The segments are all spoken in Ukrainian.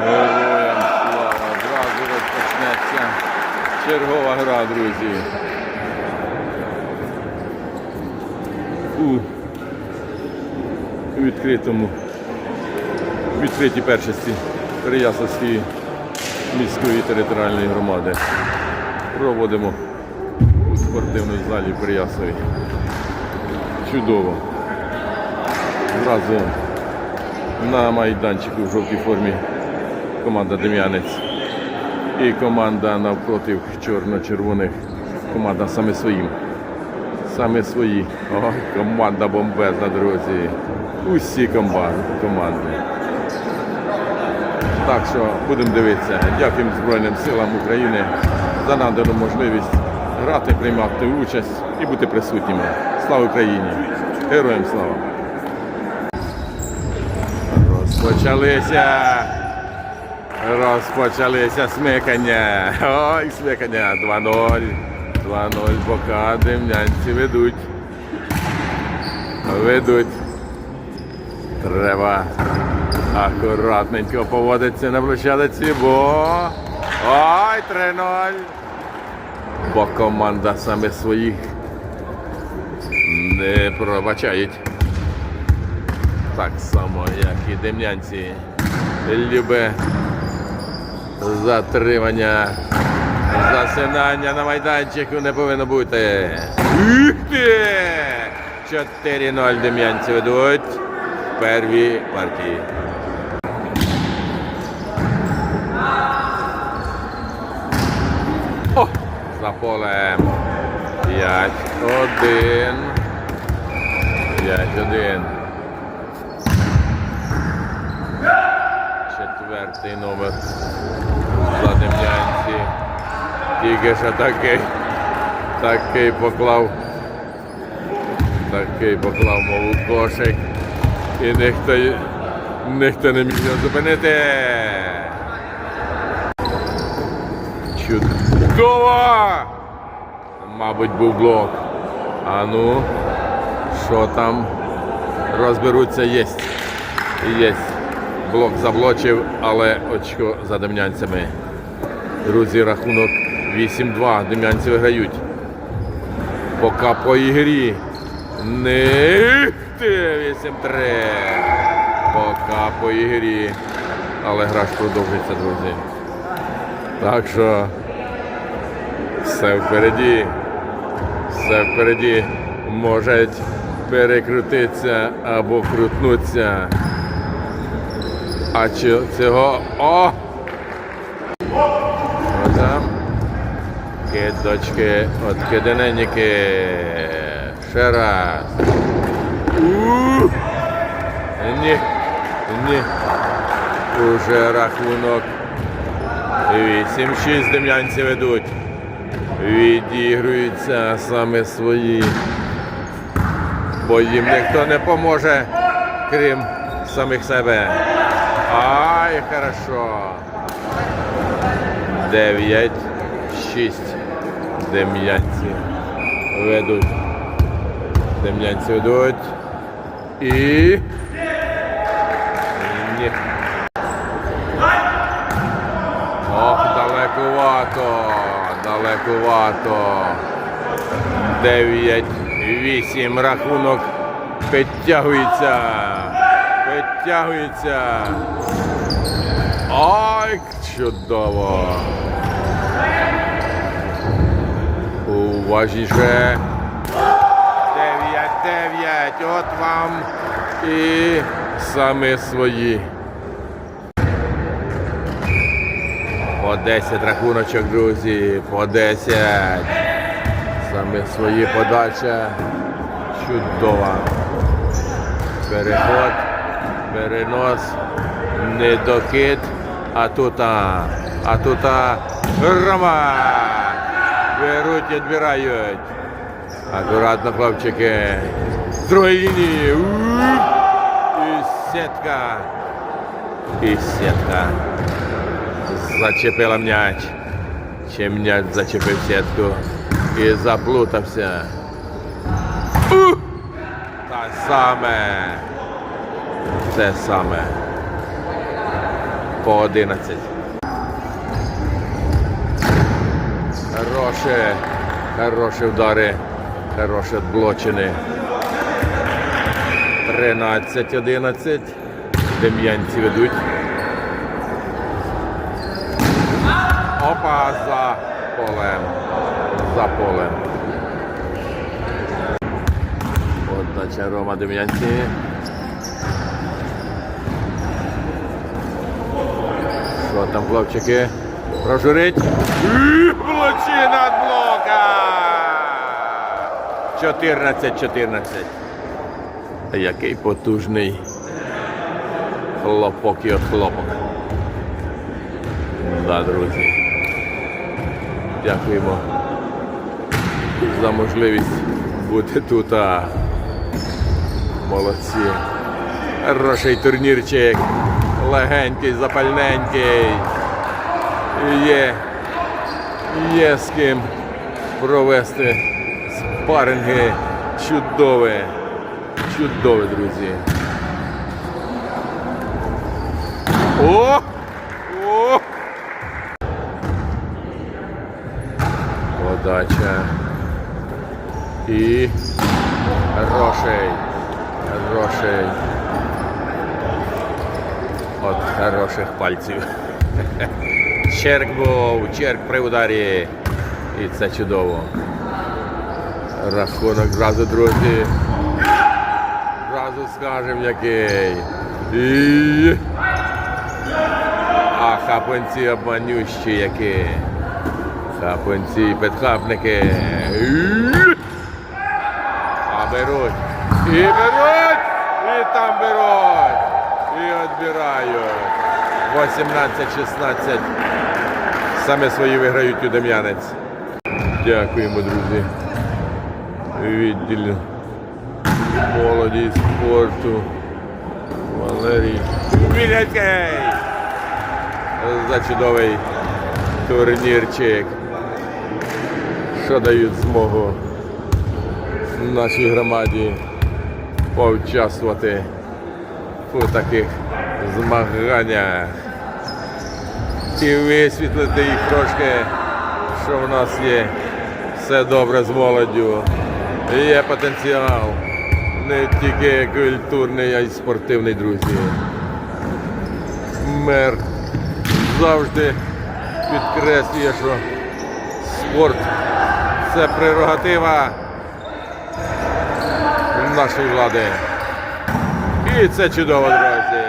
Героям слава! Зразу розпочнеться чергова гра, друзі. У відкритому відкритій першості Переяславської міської територіальної громади. Проводимо у спортивній залі Переяславі. Чудово. Зразу на майданчику в жовтій формі команда Дем'янець і команда навпроти чорно-червоних. Команда саме своїм. Саме свої. Ой, команда бомбезна, друзі. Усі команди. Так що будемо дивитися. Дякуємо Збройним силам України за надану можливість грати, приймати участь і бути присутніми. Слава Україні! Героям слава! Розпочалися. Розпочалися смикання. Ой, смикання. 2-0. 2-0 поки дем'янці ведуть. Ведуть. Треба акуратненько поводитися на площадці, бо. Ой, 3-0. Бо команда саме своїх не пробачають. Так само, як і дем'янці. Любе затримання, засинання на майданчику не повинно бути. Ух ти! 4-0 дем'янці ведуть в первій партії. О! За полем. 5-1. 5-1. Четвертий номер за Дем'янці. Тільки що такий, такий поклав, такий поклав мову кошик. І ніхто, ніхто не міг його зупинити. Чудово! Мабуть, був блок. А ну, що там? Розберуться, єсть. Єсть. Блок заблочив, але очко за дем'янцями. Друзі, рахунок 8-2. Дем'янці виграють. Поки по ігрі. Не 8-3. Поки по ігрі. Але гра ж продовжується, друзі. Так що все впереді. Все впереді. Може перекрутитися або крутнутися. А чи цього. О! Оце. Кидочки от. Ще раз. Ні. Ні. Уже рахунок. 8-6 дем'янці ведуть. Відігруються саме свої. Бо їм ніхто не поможе, крім самих себе. Ай, хорошо. 9, 6. Дем'янці ведуть. Дем'янці ведуть. І. Ні. Ох, далекувато. Далекувато. 9, 8. Рахунок підтягується. Підтягується. Ой, чудово. Уважніше. 9, 9. От вам і саме свої. По 10 рахуночок, друзі. По 10. Саме свої подача. Чудова. Переход, перенос, недокид, а тут, а, а тут а, Рома. Беруть, відбирають. Акуратно, хлопчики. З другої лінії. І сітка. І сітка. Зачепила м'яч. Чи м'яч зачепив сітку і заплутався. Те саме. Те саме. по 11. Хороше, хороші удари, хороше блочини. 13-11. Дем'янці ведуть. Опа, за полем. За полем. Отдача Рома Дем'янці. Що там, хлопчики? Прожурить. Блочина блока. 14-14. Який потужний хлопок і от хлопок. Да, друзі. Дякуємо за можливість бути тут. а. Молодці. Хороший турнірчик. Легенький, запальненький. Є, є з ким провести спаринги. Чудове. Чудове, друзі. О! О! Подача. І хороший. Хороший. От хороших пальців. Черк був, черк при ударі. І це чудово. Рахунок зразу, друзі. Зразу скажемо який. І... А хапанці обманющі які. Хапанці підхапники. І... А беруть. І беруть! І там беруть. І відбирають. 18-16. Саме свої виграють у Дем'янець. Дякуємо, друзі. Відділ молоді і спорту. Валерій Віляцький. За чудовий турнірчик. Що дають змогу нашій громаді поучаствувати у таких змаганнях. І висвітлити їх трошки, що в нас є все добре з молоддю. Є потенціал не тільки культурний, а й спортивний, друзі. Мер завжди підкреслює, що спорт це прерогатива нашої влади. І це чудово, друзі.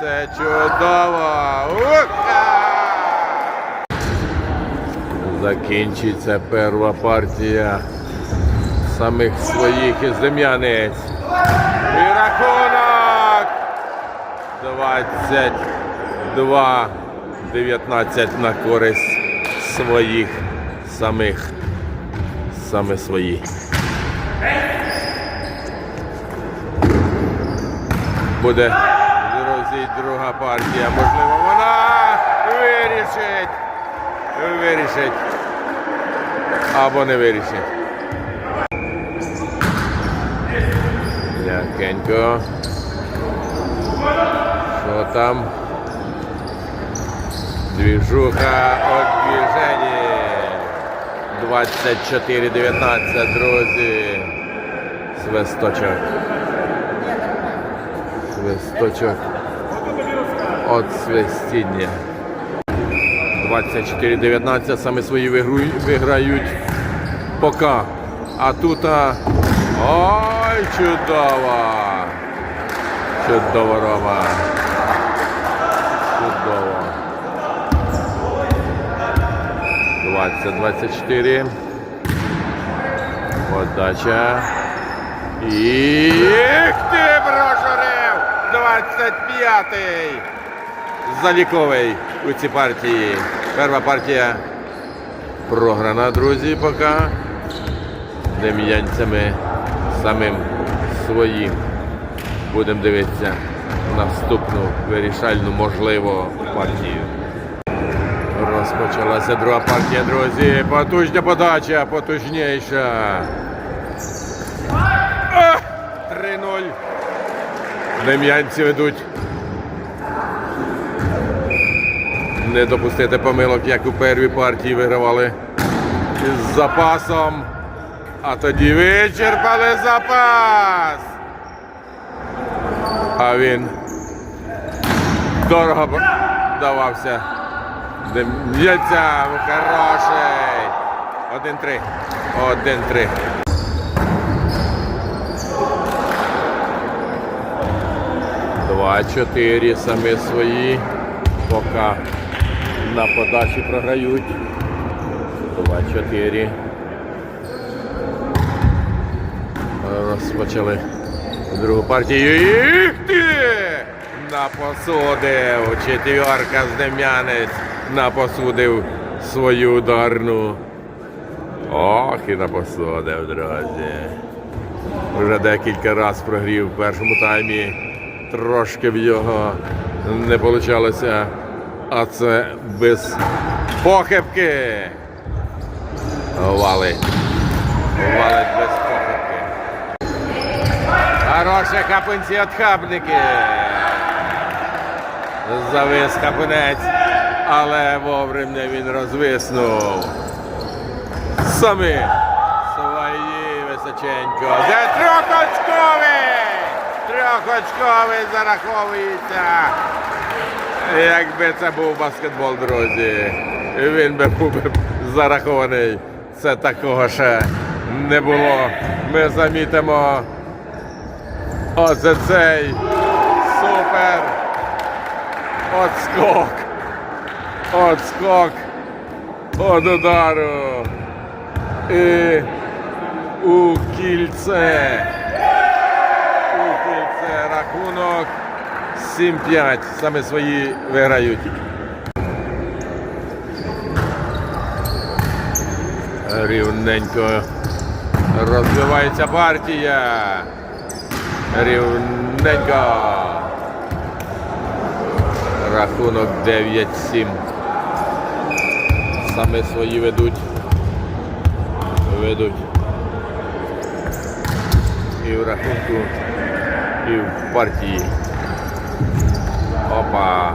Це чудово. Уха! Закінчиться перша партія самих своїх із Дем'янець. І рахунок 22-19 на користь своїх самих. Саме свої. Буде, друзі, друга партія. Можливо, вона вирішить. Вирішить. Або не вирішить. М'якенько. Що там? Двіжуха от движені. 24-19, друзі. Свисточок. Свисточок. От свистіння. 24-19 саме свої виграють поки. А тут. а, Ой, чудово! Чудово, Рома. Чудово. 20-24. Подача. І ти прожурив! 25-й. Заліковий у цій партії. Перша партія програна, друзі, поки. Дем'янцями самим своїм. Будемо дивитися наступну вирішальну можливо партію. Розпочалася друга партія, друзі. Потужна подача, потужніша. А! 3-0. Дем'янці ведуть. Не допустити помилок, як у первій партії вигравали із запасом. А тоді вичерпали запас. А він дорого давався. Дем'яця хороший. Один-три. Один-три. Два-чотири самі свої. Поки на подачі програють. Два-чотири. Розпочали другу партію. Їх ти! Напосудив. Четверка з Дем'янець. Напосудив свою ударну. Ох, і напосудив, друзі. Вже декілька разів прогрів в першому таймі. Трошки в його не вийшло. А це без похибки. Валить. Валить без похибки. Хороше хапинці від хабники. Завис хапинець, але вовремя він розвиснув. Самі свої височенько. Де трьохочковий! Трьохочковий зараховується. Якби це був баскетбол, друзі, він би був зарахований. Це такого ще не було. Ми замітимо. Оце цей супер. Отскок. Отскок. От удару. І у кільце. У кільце рахунок 7-5. Саме свої виграють. Рівненько розвивається партія. Рівненько. Рахунок 9-7. Саме свої ведуть. Ведуть. І в рахунку, і в партії. Опа.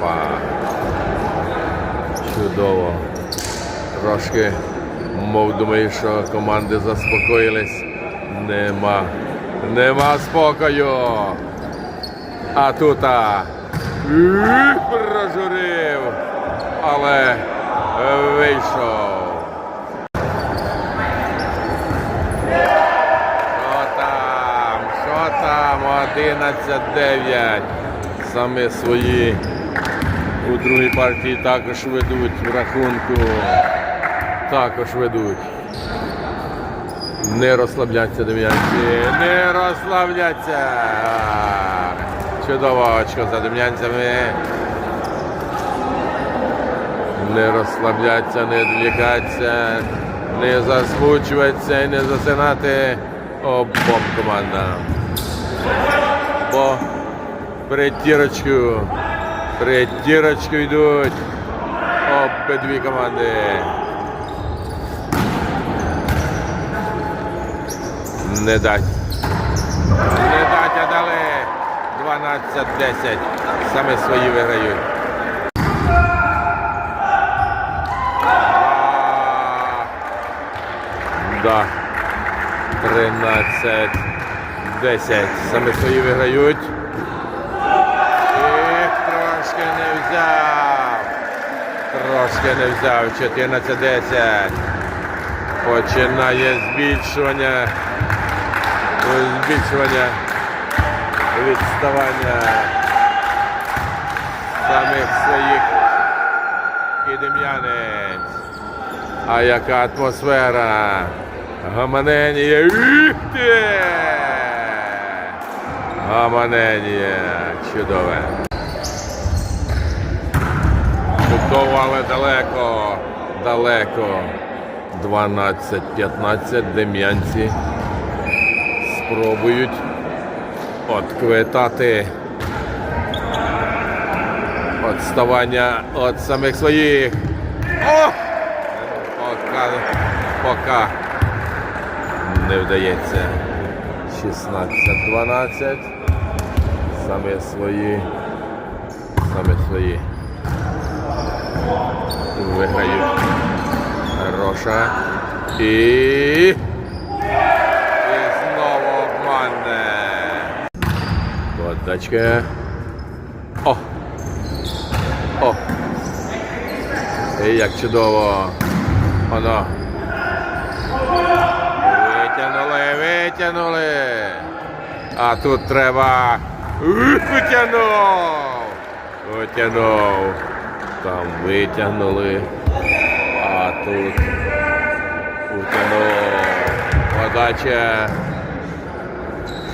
Опа. Чудово. Трошки, мов думаю, що команди заспокоїлись. Нема. Нема спокою. А тут а, прожурив, але вийшов. Що там? Що там? 11-9. Саме свої у другій партії також ведуть в рахунку. Також ведуть. Не розслабляться дем'янці. Не розслабляться. Чудово очко за дем'янцями. Не розслабляться, не відвлікатися, не засмучуватися і не засинати обом командам. Бо притірочку, притірочку йдуть обидві команди. Не дать. Не дать, а дали 12-10. Саме свої виграють. Да. 13 10. Саме свої виграють. Трошки не взяв. Трошки не взяв. 14 10. Починає збільшування. Збільшування відставання самих своїх і дем'янець. А яка атмосфера? Ти! Гаманенія. Чудове. Чудово, але далеко. Далеко. 12-15 дем'янці спробують отквитати відставання від самих своїх. О! Пока, пока не вдається. 16-12. Саме свої Саме свої. Виграють. Хороша. І. І знову обманне. Подачка. О! О! І як чудово. Воно. Витягнули, витягнули. А тут треба. Витягнув! Витягнув. Там витягнули. А тут витягнув. Подача.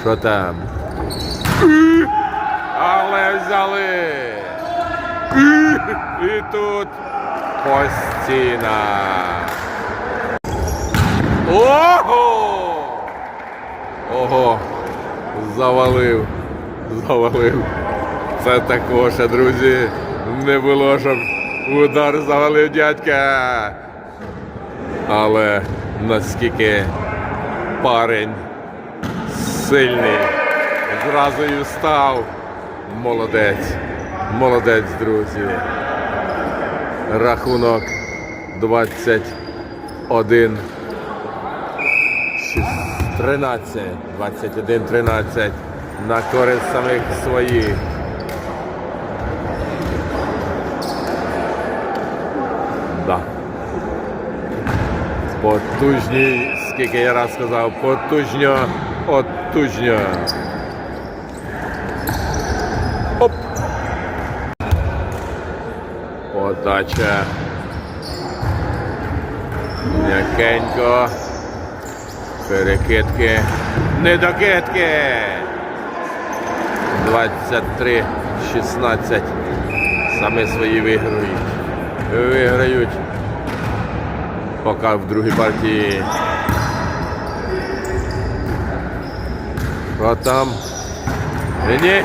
Що там? Але взяли. І тут постіна. Ого! Ого! Завалив. Завалив. Це також, друзі. Не було, щоб удар завалив дядька. Але наскільки парень сильний. Зразу і встав. Молодець. Молодець, друзі. Рахунок 21. 13, 21, 13 на користь самих своїх. Потужні, скільки я раз сказав, потужньо, отужньо. Оп. Подача. М'якенько. Перекидки. Недокидки. 23-16. Саме свої виграють. Виграють. Поки в другій партії. Що там? Ні.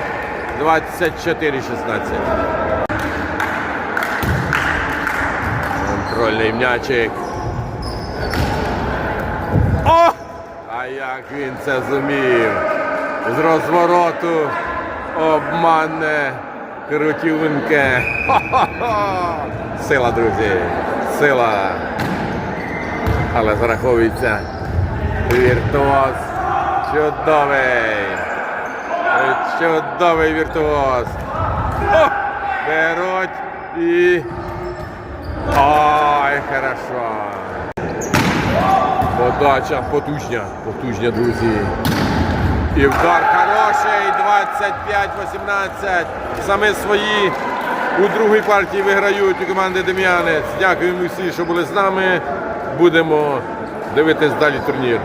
24-16. Контрольний м'ячик. О! А як він це зумів? З розвороту обманне. Хо-хо-хо! Сила, друзі, сила. Але зараховується віртуоз. Чудовий. Чудовий віртуоз. О! Беруть і. Ой, хорошо. Подача потужня, потужня, друзі. І вдар хороший, 25-18. Саме свої у другій партії виграють у команди Дем'янець. Дякуємо всім, що були з нами. Будемо дивитись далі турнір.